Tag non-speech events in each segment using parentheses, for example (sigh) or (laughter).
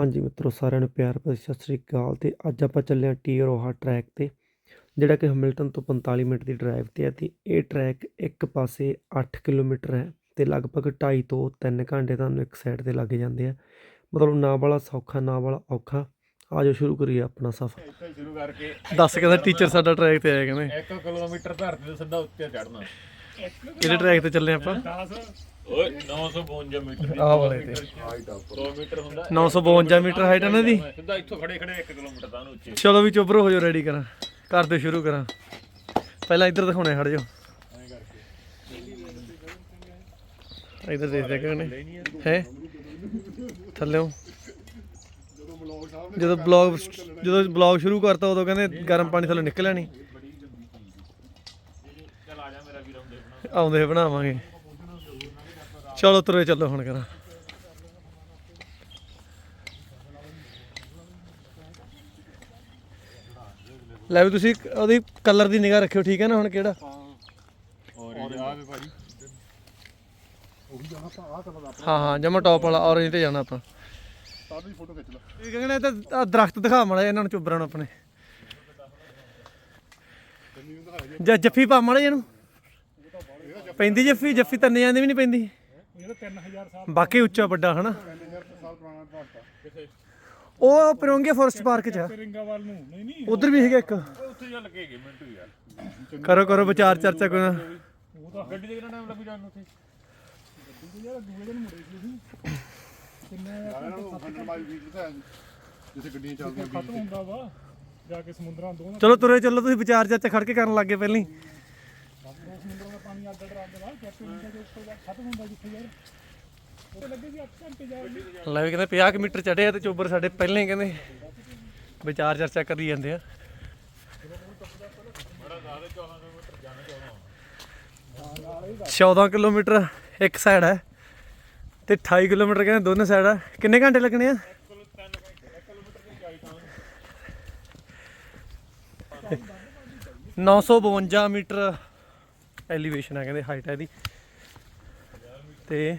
ਹਾਂਜੀ ਮਿੱਤਰੋ ਸਾਰਿਆਂ ਨੂੰ ਪਿਆਰ ਭਰੀ ਸਤਿ ਸ੍ਰੀ ਅਕਾਲ ਤੇ ਅੱਜ ਆਪਾਂ ਚੱਲੇ ਹਾਂ ਟੀ ਰੋਹਾ ਟਰੈਕ ਤੇ ਜਿਹੜਾ ਕਿ ਹਮਿਲਟਨ ਤੋਂ 45 ਮਿੰਟ ਦੀ ਡਰਾਈਵ ਤੇ ਹੈ ਤੇ ਇਹ ਟਰੈਕ ਇੱਕ ਪਾਸੇ 8 ਕਿਲੋਮੀਟਰ ਹੈ ਤੇ ਲਗਭਗ 2.5 ਤੋਂ 3 ਘੰਟੇ ਤੁਹਾਨੂੰ ਇੱਕ ਸਾਈਡ ਤੇ ਲੱਗ ਜਾਂਦੇ ਆ। ਮਤਲਬ ਨਾ ਵਾਲਾ ਸੌਖਾ ਨਾ ਵਾਲਾ ਔਖਾ। ਆਜੋ ਸ਼ੁਰੂ ਕਰੀਏ ਆਪਣਾ ਸਫ਼ਰ। ਇੱਥੋਂ ਸ਼ੁਰੂ ਕਰਕੇ ਦੱਸ ਕਹਿੰਦਾ ਟੀਚਰ ਸਾਡਾ ਟਰੈਕ ਤੇ ਆਇਆ ਕਹਿੰਦੇ। 1 ਕਿਲੋਮੀਟਰ ਧਰਤੀ ਤੋਂ ਸਿੱਧਾ ਉੱਤੇ ਚੜਨਾ ਕਿਹੜੇ ਟਰੈਕ ਤੇ ਚੱਲੇ ਆਪਾਂ। ਓਏ 952 ਮੀਟਰ ਆਹ ਵਾਲੇ ਤੇ। 2 ਮੀਟਰ ਹੁੰਦਾ। 952 ਮੀਟਰ ਹਾਈਟ ਹੈ ਨਾ ਦੀ। ਸਿੱਧਾ ਇੱਥੋਂ ਖੜੇ ਖੜੇ 1 ਕਿਲੋਮੀਟਰ ਤਾਂ ਨੂੰ ਉੱਚੇ। ਚਲੋ ਵੀ ਚੁੱਪ ਹੋ ਜਾਓ ਰੈਡੀ ਕਰਾਂ। ਕਰ ਦਿਓ ਸ਼ੁਰੂ ਕਰਾਂ। ਪਹਿਲਾਂ ਇੱਧਰ ਦਿਖਾਉਣੇ ਖੜ ਜਾਓ। ਇੱਧਰ ਦੇਖਦੇ ਕਿਹਨੇ ਹੈ? ਥੱਲੇੋਂ ਜਦੋਂ ਬਲੌਗ ਜਦੋਂ ਬਲੌਗ ਸ਼ੁਰੂ ਕਰਤਾ ਉਦੋਂ ਕਹਿੰਦੇ ਗਰਮ ਪਾਣੀ ਥੱਲੇ ਨਿਕਲਿਆ ਨਹੀਂ ਚੱਲ ਆ ਜਾ ਮੇਰਾ ਵੀਰ ਆਉਂਦੇ ਬਣਾਵਾਂਗੇ। ਚਲੋ ਤੁਰੇ ਚੱਲੋ ਹੁਣ ਕਰਾਂ। ਲੈ ਵੀ ਤੁਸੀਂ ਉਹਦੀ ਕਲਰ ਦੀ ਨਿਗਾਹ ਰੱਖਿਓ, ਠੀਕ ਹੈ ਨਾ ਹੁਣ ਕਿਹੜਾ? ਹਾਂ ਹਾਂ, ਜਮਾ ਟੌਪ ਵਾਲਾ ਔਰੇਂਜ ਤੇ ਜਾਣਾ ਆਪਾਂ। ਸਾਡੀ ਫੋਟੋ ਖਿੱਚ ਲਓ ਇਹ ਕਹਿੰਦੇ ਤਾਂ ਦਰਖਤ ਦਿਖਾ ਮੜਾ ਇਹਨਾਂ ਨੂੰ ਚੁੱਬਰਾਂ ਨੂੰ ਆਪਣੇ। ਜਾਂ ਜੱਫੀ ਪਾ ਮੜਾ ਇਹਨੂੰ। ਪੈਂਦੀ ਜੱਫੀ ਜੱਫੀ ਤਾਂ ਜਾਂਦੀ ਵੀ ਨਹੀਂ ਪੈਂਦੀ। ਬਾਕੀ ਉੱਚਾ ਵੱਡਾ ਹਨਾ? ਉਹ ਪਰੋਂਗੇ ਫੋਰਸਟ ਪਾਰਕ ਚ। ਰਿੰਗਾਵਾਲ ਨੂੰ ਨਹੀਂ ਨਹੀਂ ਉਧਰ ਵੀ ਹੈਗਾ ਇੱਕ। ਉੱਥੇ ਕੇ ਗਏ ਮਿੰਟੂ ਯਾਰ ਕਰੋ ਕਰੋ ਵਿਚਾਰ ਚਰਚਾ ਕੋਈ ਨਾ। ਗੱਡੀ ਦੇ ਕਿੰਨਾ ਟਾਈਮ ਲੱਗ ਜਾਣ ਉੱਥੇ ਯਾਰ ਦੂਏ ਦਿਨ ਮੁੜੇ ਸੀ ਜਾ ਦੋ ਚਲੋ ਤੁਰੇ ਚੱਲੋ ਤੁਸੀਂ ਵਿਚਾਰ ਚਰਚਾ ਖੜ ਕੇ ਕਰਨ ਲੱਗੇ ਪਹਿਲਾਂ ਹੀ। ਦੋ ਸਮੁੰਦਰਾਂ ਅੱਡ ਅੱਡ ਰੱਖਦਾ ਵਾ ਕੈਪਟਨ ਦਾ ਉਸ ਤੋਂ ਬਾਅਦ ਖਤਮ ਹੁੰਦਾ ਜਿੱਥੇ ਯਾਰ ਉਹ ਲੱਗੇ ਸੀ 8 ਘੰਟੇ ਜਾ ਕੇ ਲੈ ਵੀ ਕਹਿੰਦੇ 50 ਕੁ ਮੀਟਰ ਚੜ੍ਹੇ ਆ ਤੇ ਚੋਬਰ ਸਾਡੇ ਪਹਿਲਾਂ ਹੀ ਕਹਿੰਦੇ ਵਿਚਾਰ ਚਰਚਾ ਕਰੀ ਜਾਂਦੇ ਆ। ਚੌਦਾਂ ਕਿਲੋਮੀਟਰ ਇੱਕ ਸਾਈਡ ਹੈ ਤੇ 28 ਕਿਲੋਮੀਟਰ ਕਹਿੰਦੇ ਦੋਨੇ ਸਾਈਡ ਆ। ਕਿੰਨੇ ਘੰਟੇ ਲੱਗਣੇ ਆ? ਨੌ ਸੌ ਬਵੰਜਾ ਮੀਟਰ ਐਲੀਵੇਸ਼ਨ ਹੈ ਕਹਿੰਦੇ ਹਾਈਟ ਹੈ ਇਹਦੀ। ਤੇ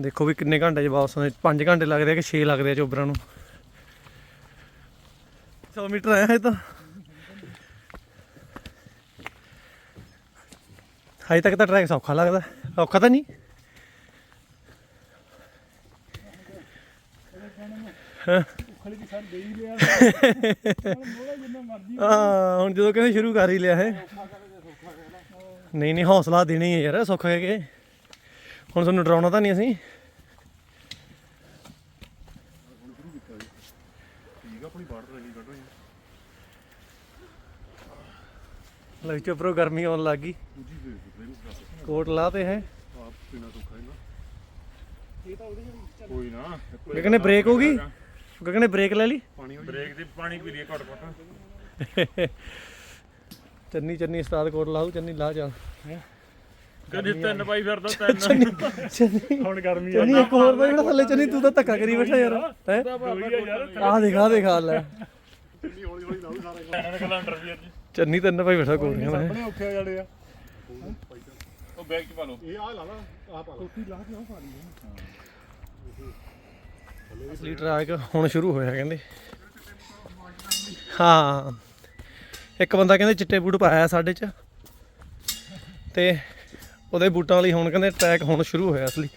ਦੇਖੋ ਵੀ ਕਿੰਨੇ ਘੰਟੇ ਚ ਵਾਪਸ ਆਉਂਦੇ 5 ਘੰਟੇ ਲੱਗਦੇ ਆ ਕਿ 6 ਲੱਗਦੇ ਆ ਚੋਬਰਾਂ ਨੂੰ। 100 ਮੀਟਰ ਆਇਆ ਹੈ ਤਾਂ। ਹਜੇ ਤੱਕ ਤਾਂ ਟਰੈਕ ਸੌਖਾ ਲੱਗਦਾ, ਔਖਾ ਤਾਂ ਨਹੀਂ? ਖਲੀ ਸਰ ਦੇ ਹੀ ਲਿਆ ਹੁਣ (laughs) ਮੋੜਾ ਜਿੰਨਾ ਮਰਜ਼ੀ ਹਾਂ ਹੁਣ ਜਦੋਂ ਕਹਿੰਦੇ ਸ਼ੁਰੂ ਕਰ ਹੀ ਲਿਆ ਹੈ। ਨਹੀਂ ਨਹੀਂ ਹੌਸਲਾ ਦੇਣਾ ਹੀ ਹੈ ਯਾਰ ਸੁੱਖ ਹੈ ਕਿ। ਹੁਣ ਤੁਹਾਨੂੰ ਡਰਾਉਣਾ ਤਾਂ ਨਹੀਂ ਅਸੀਂ। ਲੈ ਚੋਪਰੋ ਗਰਮੀ ਆਉਣ ਲੱਗ ਗਈ। ਕੋਟ ਲਾਤੇ ਹੈ। ਆਪ ਪੀਣਾ ਸੁੱਖਾ ਹੈ ਨਾ। ਇਹ ਤਾਂ ਉਹਦੇ ਕੋਈ ਨਾ ਗਗਨੇ ਬ੍ਰੇਕ ਹੋ ਗਈ ਗਗਨੇ ਬ੍ਰੇਕ ਲੈ ਲਈ? ਪਾਣੀ ਬ੍ਰੇਕ ਦੀ ਪਾਣੀ ਪੀ ਲਈਏ ਘੱਟ ਘੱਟ। ਚੰਨੀ ਚੰਨੀ ਉਸਤਾਦ ਕੋਟ ਲਾਉ ਚੰਨੀ ਲਾ ਜਾ। ਕਦੇ ਤਿੰਨ ਪਾਈ ਫਿਰਦਾ ਤਿੰਨ। ਚੰਨੀ ਹੁਣ ਗਰਮੀ ਚੰਨੀ ਇੱਕ ਹੋਰ ਦਾ ਜਿਹੜਾ ਥੱਲੇ ਚੰਨੀ ਤੂੰ ਤਾਂ ਧੱਕਾ ਕਰੀ ਬੈਠਾ ਯਾਰ। ਹੈ? ਆਹ ਦੇਖ ਦੇਖ ਹਾਲ ਹੈ ਕਿੰਨੀ ਹੌਲੀ ਹੌਲੀ ਲਾਉ ਸਾਰਾ ਕੈਲੰਡਰ ਵੀ ਅੱਜ ਚੰਨੀ ਤਿੰਨ ਭਾਈ ਬੈਠਾ ਕੋਟੀਆਂ ਮੈਂ ਆਪਣੇ ਔਖੇ ਹੋ ਜਾਣੇ ਆ। ਉਹ ਬੈਗ ਚ ਪਾ ਲਓ। ਇਹ ਆ ਲਾ ਲਾ ਆ ਪਾ ਲਾ। ਟੋਪੀ ਲਾ ਕੇ ਉਹ ਪਾ ਲਈ ਅਸਲੀ ਟਰੈਕ ਹੁਣ ਸ਼ੁਰੂ ਹੋਇਆ ਕਹਿੰਦੇ। ਹਾਂ। ਇੱਕ ਬੰਦਾ ਕਹਿੰਦੇ ਚਿੱਟੇ ਬੂਟ ਪਾਇਆ ਸਾਡੇ ਚ। ਤੇ ਉਹਦੇ ਬੂਟਾਂ ਲਈ ਹੁਣ ਕਹਿੰਦੇ ਟਰੈਕ ਹੁਣ ਸ਼ੁਰੂ ਹੋਇਆ ਅਸਲੀ।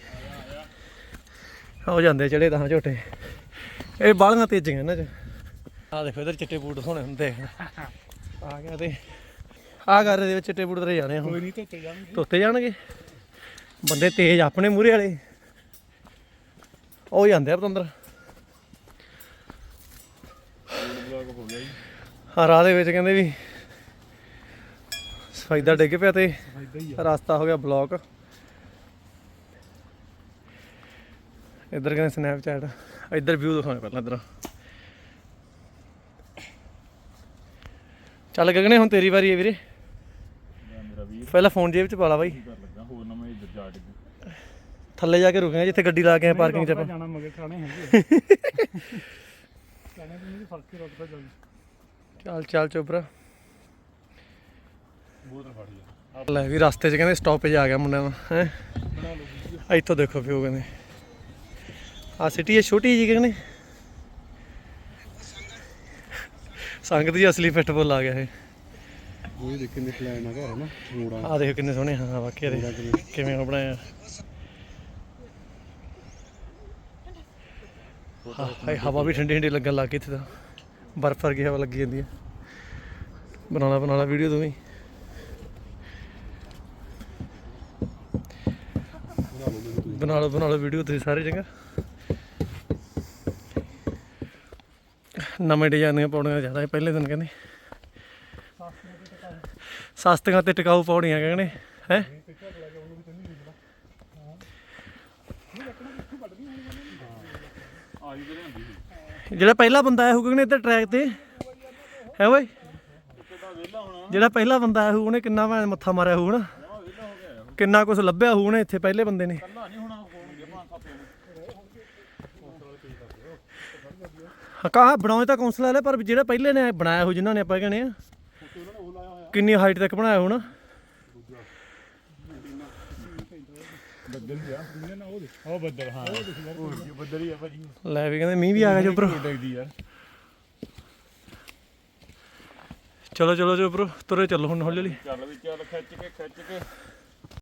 ਹੋ ਜਾਂਦੇ ਜਿਹੜੇ ਤਾਂ ਝੋਟੇ। ਇਹ ਬਾਲੀਆਂ ਤੇਜ਼ੀਆਂ ਇਹਨਾਂ ਚ। ਆ ਦੇਖੋ ਇਧਰ ਚਿੱਟੇ ਬੂਟ ਹੋਣੇ ਹੁੰਦੇ ਆ। ਗਿਆ ਤੇ ਆ ਘਰ ਦੇ ਵਿੱਚ ਚਿੱਟੇ ਬੂਟ ਤੇਰੇ ਜਾਣੇ ਹੁਣ। ਕੋਈ ਨਹੀਂ ਧੋਤੇ ਜਾਣਗੇ। ਧੋਤੇ ਜਾਣਗੇ। ਬੰਦੇ ਤੇਜ਼ ਆਪਣੇ ਮੂਹਰੇ ਵਾਲੇ। ਉਹ ਜਾਂਦੇ ਆ ਪਤੰਦਰ ਹਾਂ ਰਾਹ ਦੇ ਵਿੱਚ ਕਹਿੰਦੇ ਵੀ ਸਫਾਈਦਾ ਡਿੱਗ ਪਿਆ ਤੇ ਰਸਤਾ ਹੋ ਗਿਆ ਬਲੌਕ ਇੱਧਰ ਕਹਿੰਦੇ ਸਨੈਪਚੈਟ ਇੱਧਰ ਵਿਊ ਦਿਖਾਉਣਾ ਪਹਿਲਾਂ ਇੱਧਰ ਚੱਲ ਗਗਨੇ ਹੁਣ ਤੇਰੀ ਵਾਰੀ ਹੈ ਵੀਰੇ ਪਹਿਲਾਂ ਫੋਨ ਜੇਬ ਚ ਪਾ ਲਾ ਬਾਈ ਕਰ ਲੱਗਾ ਹੋਰ ਨਾ ਮੈਂ ਇੱਧਰ ਜਾ ਡਿੱਗ ਥੱਲੇ ਜਾ ਕੇ ਰੁਕਾਂਗੇ ਜਿੱਥੇ ਗੱਡੀ ਲਾ ਕੇ ਆਏ ਪਾਰਕਿੰਗ ਚ ਆਪਾਂ। ਜਾਣਾ ਮਗਰ ਖਾਣੇ ਹੈਗੇ ਖਾਣੇ ਫ਼ਰਕ ਹੀ ਚੱਲ ਚੱਲ ਚੋਬਰਾ ਬੋਤਲ ਫੜ ਲਿਆ। ਲੈ ਵੀ ਰਸਤੇ 'ਚ ਕਹਿੰਦੇ ਸਟਾਪੇਜ ਆ ਗਿਆ ਮੁੰਡਿਆਂ ਦਾ ਹੈ। ਬਣਾ ਲਓ ਵੀਡੀਓ ਇੱਥੋਂ ਦੇਖੋ ਵਿਊ ਕਹਿੰਦੇ। ਆ ਸਿਟੀ ਹੈ ਛੋਟੀ ਜੀ ਕਹਿੰਦੇ? ਸੰਗਤ ਜੀ ਅਸਲੀ ਫਿੱਟਬੋਲ ਆ ਗਿਆ ਇਹ। ਉਹ ਦੇਖ ਕਿੰਨੇ ਪਲਾਨ ਆ ਘਰ ਨਾ? ਮੋੜਾ ਆ ਦੇਖ ਕਿੰਨੇ ਸੋਹਣੇ ਹਾਂ ਵਾਕਿਆ ਦੇ। ਕਿਵੇਂ ਉਹ ਬਣਾਇਆ। ਹਾਂ ਹਾਏ ਹਵਾ ਵੀ ਠੰਡੀ ਠੰਡੀ ਲੱਗਣ ਲੱਗ ਗਈ ਇੱਥੇ ਤਾਂ। ਬਰਫ਼ ਵਰਗੀ ਹਵਾ ਲੱਗੀ ਜਾਂਦੀ ਹੈ। ਬਣਾਉਣਾ ਬਣਾਉਣਾ ਵੀਡੀਓ ਤੂੰ ਵੀ। ਬਣਾ ਲਓ ਬਣਾ ਲਓ ਵੀਡੀਓ ਤੁਸੀਂ ਸਾਰੇ ਚੰਗਾ ਨਵੇਂ ਡਿਜ਼ਾਈਨ ਦੀਆਂ ਪਾਉਣੀਆਂ ਜ਼ਿਆਦਾ ਹੈ ਪਹਿਲੇ ਦਿਨ ਕਹਿੰਦੇ। ਸਸਤੀਆਂ ਤੇ ਟਿਕਾਊ ਪਾਉਣੀਆਂ ਕਹਿੰਦੇ ਹੈ? ਜਿਹੜਾ ਪਹਿਲਾ ਬੰਦਾ ਆਇਆ ਹੋਊਗਾ ਨੇ ਇੱਧਰ ਟਰੈਕ ਤੇ? ਹੈ ਓਏ? ਜਿਹੜਾ ਪਹਿਲਾ ਬੰਦਾ ਆਇਆ ਹੋਊ ਉਹਨੇ ਕਿੰਨਾ ਭਾਵੇਂ ਮੱਥਾ ਮਾਰਿਆ ਹੋਊ ਨਾ ਕਿੰਨਾ ਕੁਝ ਲੱਭਿਆ ਹੋਊ ਉਹਨੇ ਇੱਥੇ ਪਹਿਲੇ ਬੰਦੇ ਨੇ। ਕੱਲਾ ਬਣਾਉਣੇ ਤਾਂ ਕੌਂਸਲ ਵਾਲੇ, ਪਰ ਜਿਹੜਾ ਪਹਿਲੇ ਨੇ ਬਣਾਇਆ ਹੋ ਜਿਨ੍ਹਾਂ ਨੇ ਆਪਾਂ ਕਹਿੰਦੇ ਆ, ਕਿੰਨੀ ਹਾਈਟ ਤੱਕ ਬਣਾਇਆ ਹੋਣਾ ਉਹ ਬੱਦਲ ਹਾਂ। ਹੋਰ ਕੀ ਬੱਦਲ ਹੀ ਆ ਭਾਜੀ। ਲੈ ਵੀ ਕਹਿੰਦੇ ਮੀਂਹ ਵੀ ਆ ਗਿਆ ਜੋ ਉੱਪਰੋਂ। ਡੈਗਦੀ ਯਾਰ। ਚਲੋ ਚਲੋ ਜੋ ਉੱਪਰੋਂ ਤੁਰੇ ਚੱਲੋ ਹੁਣ ਹੌਲੀ ਹੌਲੀ। ਚੱਲ ਵੀ ਚੱਲ ਖਿੱਚ ਕੇ ਖਿੱਚ ਕੇ।